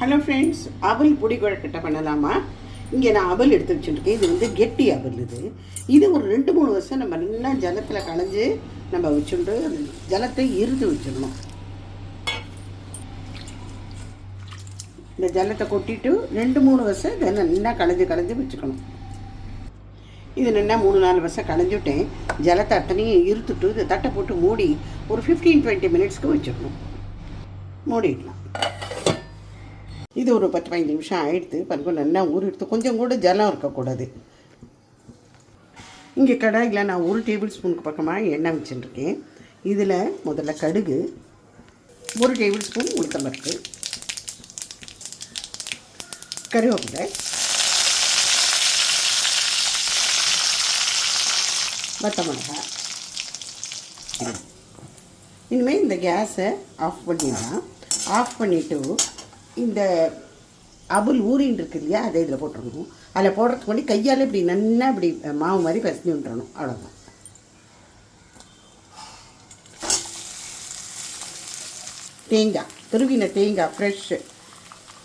Hello friends அவல் பொடி குழக்கட்டை பண்ணலாமா? இங்கே நான் அவல் எடுத்து வச்சுருக்கேன். இது வந்து கெட்டி அவல் இது. இது ஒரு ரெண்டு மூணு வருஷம் நம்ம நல்லா ஜலத்தில் களைஞ்சு நம்ம வச்சுட்டு அந்த ஜலத்தை இருந்து வச்சிடணும். இந்த ஜலத்தை கொட்டிட்டு ரெண்டு மூணு வருஷம் இதை நல்லா களைஞ்சு களைஞ்சு வச்சுக்கணும். இது நல்லா மூணு நாலு வருஷம் களைஞ்சுட்டேன் ஜலத்தை அத்தனையும் இருத்துட்டு இதை தட்டை போட்டு மூடி ஒரு ஃபிஃப்டீன் டுவெண்ட்டி மினிட்ஸ்க்கு வச்சுக்கணும். மூடிடலாம். இது ஒரு பத்து பதினஞ்சு நிமிஷம் ஆயிடுத்து பாருங்க நல்லா ஊறிடுத்து. கொஞ்சம் கூட ஜலம் இருக்கக்கூடாது. இங்கே கடாயில் நான் ஒரு டேபிள் ஸ்பூனுக்கு பக்கமாக எண்ணெய் வச்சுட்டுருக்கேன் இதில் முதல்ல கடுகு ஒரு டேபிள் ஸ்பூன் உளுத்தம்பருப்பு கருவேப்பிலை வத்த மிளகாய். இனிமேல் இந்த கேஸை ஆஃப் பண்ணிடலாம். ஆஃப் பண்ணிவிட்டு இந்த அபுல் ஊரின்னு இருக்கு இல்லையா அதை இதில் போட்டுடணும் அதில் போடுறதுக்கு முன்னாடி கையால் இப்படி நல்லா இப்படி மாவு மாதிரி பசஞ்சு விட்டுறணும் அவ்வளோதான் தேங்காய் துருவின தேங்காய் ஃப்ரெஷ்ஷு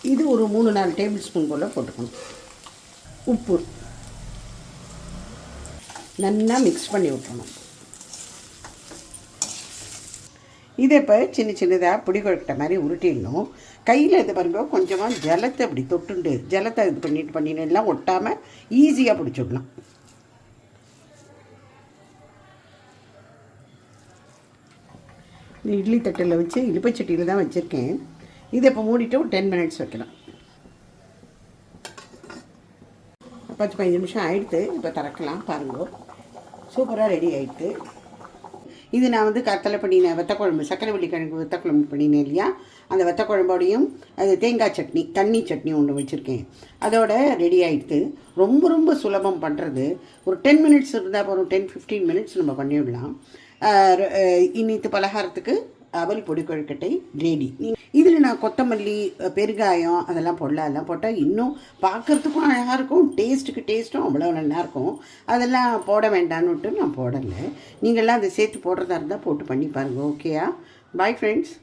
இது ஒரு மூணு நாலு டேபிள் ஸ்பூன் போல் போட்டுக்கணும். உப்பு. நல்லா மிக்ஸ் பண்ணி விட்டுறணும். இதை இப்போ சின்ன சின்னதாக பிடி கொழுக்கிட்ட மாதிரி உருட்டிடணும். கையில் இது பாருங்க கொஞ்சமாக ஜலத்தை அப்படி தொட்டுண்டு ஜலத்தை இது பண்ணிட்டு பண்ணின்னு எல்லாம் ஒட்டாமல் ஈஸியாக பிடிச்சிடலாம் இந்த இட்லி தட்டில் வச்சு இலுப்பச்சட்டியில் தான் வச்சுருக்கேன். இதை இப்போ மூடிட்டு ஒரு டென் மினிட்ஸ் வைக்கலாம். பத்து பதினஞ்சு நிமிஷம் ஆயிடுத்து இப்போ திறக்கலாம் பாருங்க. சூப்பராக ரெடி ஆயிடுத்து. இது நான் வந்து கத்தலை பண்ணினேன் வெத்தக்குழம்பு சக்கரை வள்ளி கிழங்கு வெத்தக்குழம்பு பண்ணினேன் இல்லையா? அந்த வெத்தக்குழம்போடையும் அது தேங்காய் சட்னி தண்ணி சட்னி ஒன்று வச்சுருக்கேன். அதோட ரெடி ஆகிடுது ரொம்ப ரொம்ப சுலபம் பண்ணுறது ஒரு டென் மினிட்ஸ் இருந்தால் போகிறோம் டென் ஃபிஃப்டீன் மினிட்ஸ் நம்ம பண்ணிவிடலாம் இன்னித்து பலகாரத்துக்கு அவல் பொடி கொழுக்கட்டை இதில் நான் கொத்தமல்லி பெருங்காயம் அதெல்லாம் போடலாம் அதெல்லாம் போட்டால் இன்னும் பார்க்குறதுக்கும் அழகாக இருக்கும். டேஸ்ட்டுக்கு டேஸ்ட்டும் அவ்வளோ நல்லாயிருக்கும் அதெல்லாம் போட வேண்டான்னுட்டு நான் போடலை. நீங்கள்லாம் அதை சேர்த்து போடுறதா இருந்தால் போட்டு பண்ணி பாருங்கள் ஓகேயா பாய் ஃப்ரெண்ட்ஸ்